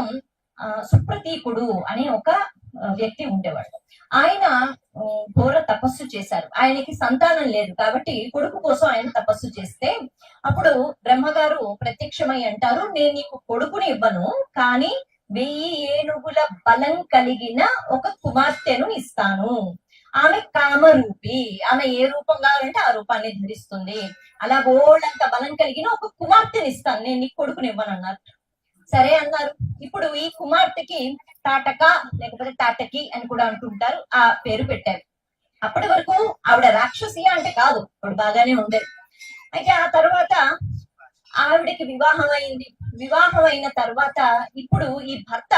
పూర్వం సుప్రతీకుడు అనే ఒక వ్యక్తి ఉండేవాడు. ఆయన ఘోర తపస్సు చేశారు. ఆయనకి సంతానం లేదు కాబట్టి కొడుకు కోసం ఆయన తపస్సు చేస్తే అప్పుడు బ్రహ్మగారు ప్రత్యక్షమై అంటారు నేను నీకు కొడుకుని ఇవ్వను కానీ వెయ్యి ఏనుగుల బలం కలిగిన ఒక కుమార్తెను ఇస్తాను. ఆమె కామరూపి. ఆమె ఏ రూపం కావాలంటే ఆ రూపాన్ని ధరిస్తుంది. అలా బోళ్ళంత బలం కలిగిన ఒక కుమార్తెని ఇస్తాను. నేను నీకు కొడుకుని ఇవ్వను అన్నారు సరే అన్నారు. ఇప్పుడు ఈ కుమార్తెకి తాటక లేకపోతే తాటకి అని కూడా అంటుంటారు ఆ పేరు పెట్టారు. అప్పటి వరకు ఆవిడ రాక్షసి అంటే కాదు ఇప్పుడు బాగానే ఉండేది. అయితే ఆ తర్వాత ఆవిడకి వివాహం అయింది. వివాహం అయిన తర్వాత ఇప్పుడు ఈ భర్త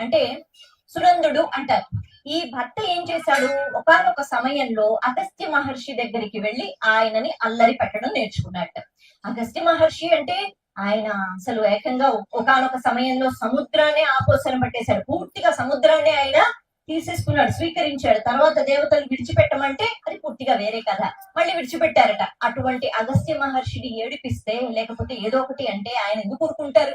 అంటే సునందుడు అంటారు. ఈ భర్త ఏం చేశాడు? ఒకానొక సమయంలో అగస్త్య మహర్షి దగ్గరికి వెళ్ళి ఆయనని అల్లరి పెట్టడం నేర్చుకున్నాడు అగస్త్య మహర్షి అంటే ఆయన అసలు ఏకంగా ఒకానొక సమయంలో సముద్రాన్ని ఆపోసన పట్టేశాడు. పూర్తిగా సముద్రాన్ని ఆయన తీసేసుకున్నాడు స్వీకరించాడు. తర్వాత దేవతలు విడిచిపెట్టమంటే అది పూర్తిగా వేరే కథ. మళ్ళీ విడిచిపెట్టారట. అటువంటి అగస్త్య మహర్షిని ఏడిపిస్తే లేకపోతే ఏదో ఒకటి అంటే ఆయన ఎందుకు ఊరుకుంటారు?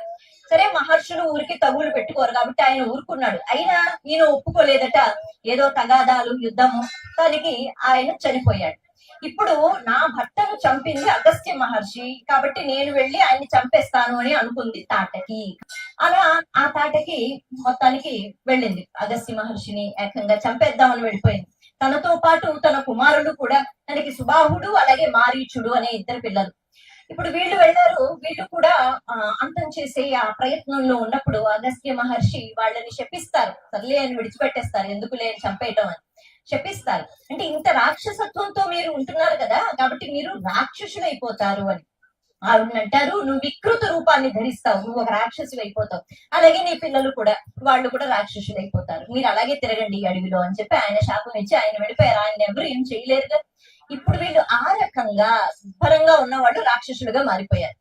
సరే మహర్షులు ఊరికి తగులు పెట్టుకోరు కాబట్టి ఆయన ఊరుకున్నాడు. అయినా ఈయన ఒప్పుకోలేదట. ఏదో తగాదాలు యుద్ధము. దానికి ఆయన చనిపోయాడు. ఇప్పుడు నా భర్తను చంపింది అగస్త్య మహర్షి కాబట్టి నేను వెళ్ళి ఆయన్ని చంపేస్తాను అని అనుకుంది తాటకి. అలా ఆ తాటకి మొత్తానికి వెళ్ళింది అగస్త్య మహర్షిని ఏకంగా చంపేద్దామని వెళ్ళిపోయింది. తనతో పాటు తన కుమారుడు కూడా తనకి సుబాహుడు అలాగే మారీచుడు అనే ఇద్దరు పిల్లలు. ఇప్పుడు వీళ్ళు వెళ్ళారు వీళ్ళు కూడా అంతం చేసే ఆ ప్రయత్నంలో ఉన్నప్పుడు అగస్త్య మహర్షి వాళ్ళని శపిస్తారు. సర్లే అని విడిచిపెట్టేస్తారు. ఎందుకు లేని చంపేయటం అని. శపిస్తారు అంటే ఇంత రాక్షసత్వంతో మీరు ఉంటున్నారు కదా కాబట్టి మీరు రాక్షసులైపోతారు అని. ఆవిడని అంటారు నువ్వు వికృత రూపాన్ని ధరిస్తావు నువ్వు ఒక రాక్షసులు అయిపోతావు అలాగే నీ పిల్లలు కూడా వాళ్ళు కూడా రాక్షసులు అయిపోతారు మీరు అలాగే తిరగండి ఈ అడవిలో అని చెప్పి ఆయన శాపం ఇచ్చి ఆయన వెళ్ళిపోయారు. ఆయన ఎవరు ఏం చేయలేరుగా. ఇప్పుడు వీళ్ళు ఆ రకంగా శుభ్రంగా ఉన్నవాళ్ళు రాక్షసులుగా మారిపోయారు.